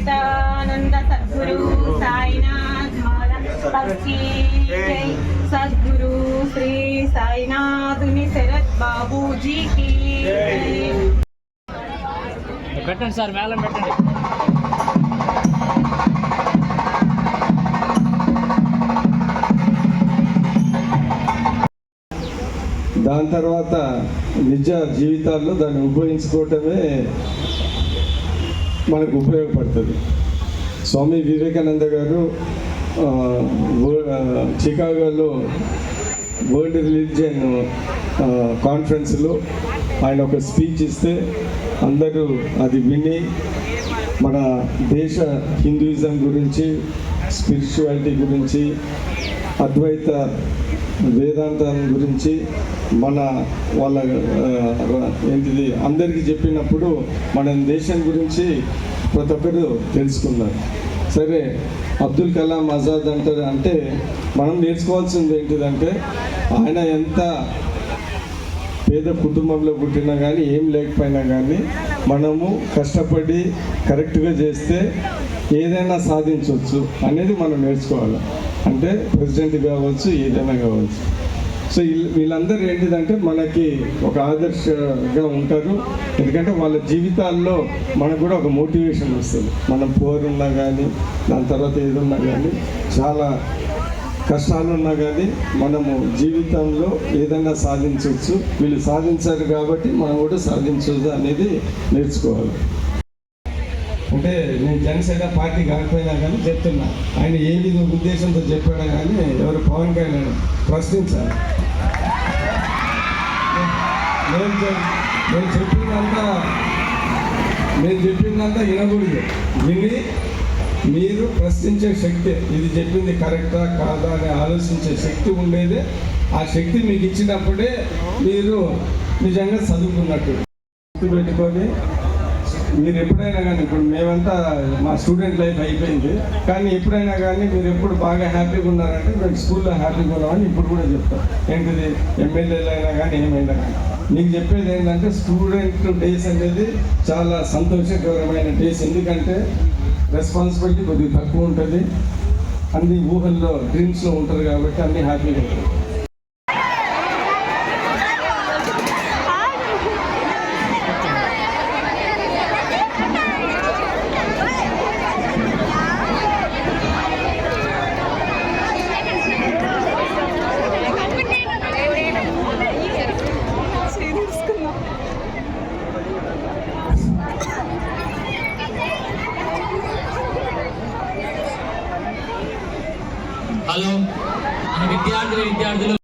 సచ్చిదానంద సద్గురు సాయినాథ్ సద్గురు శ్రీ సాయినాథుని శరత్ బాబూజీకి పెట్టండి సార్ మేళం పెట్టండి. దాని తర్వాత నిజ జీవితాల్లో దాన్ని ఉపయోగించుకోవటమే మనకు ఉపయోగపడుతుంది. స్వామి వివేకానంద గారు చికాగోలో వరల్డ్ రిలీజియన్ కాన్ఫరెన్స్లో ఆయన ఒక స్పీచ్ ఇస్తే అందరూ అది విని మన దేశ హిందూయిజం గురించి స్పిరిచువాలిటీ గురించి అద్వైత వేదాంతం గురించి మన వాళ్ళ ఏంటిది అందరికీ చెప్పినప్పుడు మన దేశం గురించి ప్రతి ఒక్కరు తెలుసుకున్నారు. సరే అబ్దుల్ కలాం ఆజాద్ అంటారు అంటే మనం నేర్చుకోవాల్సింది ఏంటిదంటే ఆయన ఎంత పేద కుటుంబంలో పుట్టినా కానీ ఏం లేకపోయినా కానీ మనము కష్టపడి కరెక్ట్గా చేస్తే ఏదైనా సాధించవచ్చు అనేది మనం నేర్చుకోవాలి. అంటే ప్రెసిడెంట్ కావచ్చు ఏదైనా కావచ్చు. సో వీళ్ళందరూ ఏంటిదంటే మనకి ఒక ఆదర్శగా ఉంటారు. ఎందుకంటే వాళ్ళ జీవితాల్లో మనకు కూడా ఒక మోటివేషన్ వస్తుంది. మనం పోర్ ఉన్నా కానీ దాని తర్వాత ఏదున్నా కానీ చాలా కష్టాలు ఉన్నా కానీ మనము జీవితంలో ఏదైనా సాధించవచ్చు. వీళ్ళు సాధించారు కాబట్టి మనం కూడా సాధించవచ్చు అనేది నేర్చుకోవాలి. అంటే నేను జనసేన పార్టీ కాకపోయినా కానీ చెప్తున్నా. ఆయన ఏ విధ ఉద్దేశంతో చెప్పాడా కానీ ఎవరు పవన్ కళ్యాణ్ ప్రశ్నించాలి నేను నేను చెప్పిందంతా నేను చెప్పిందంతా వినకూడదు. విని మీరు ప్రశ్నించే శక్తి ఇది చెప్పింది కరెక్టా కాదా అని ఆలోచించే శక్తి ఉండేదే. ఆ శక్తి మీకు ఇచ్చినప్పుడే మీరు నిజంగా చదువుకున్నట్టు. పెట్టుకొని మీరు ఎప్పుడైనా కానీ ఇప్పుడు మేమంతా మా స్టూడెంట్ లైఫ్ అయిపోయింది. కానీ ఎప్పుడైనా కానీ మీరు ఎప్పుడు బాగా హ్యాపీగా ఉన్నారంటే మేము స్కూల్లో హ్యాపీగా ఉన్నామని ఇప్పుడు కూడా చెప్తాం. ఏంటిది? ఎమ్మెల్యేలు అయినా కానీ ఏమైనా కానీ. మీకు చెప్పేది ఏంటంటే స్టూడెంట్ డేస్ అనేది చాలా సంతోషకరమైన డేస్ ఎందుకంటే రెస్పాన్సిబిలిటీ కొద్దిగా తక్కువ ఉంటుంది. అన్ని ఊహల్లో డ్రీమ్స్లో ఉంటారు కాబట్టి అన్ని హ్యాపీగా ఉంటారు. హలో మన విద్యార్థులు విద్యార్థులు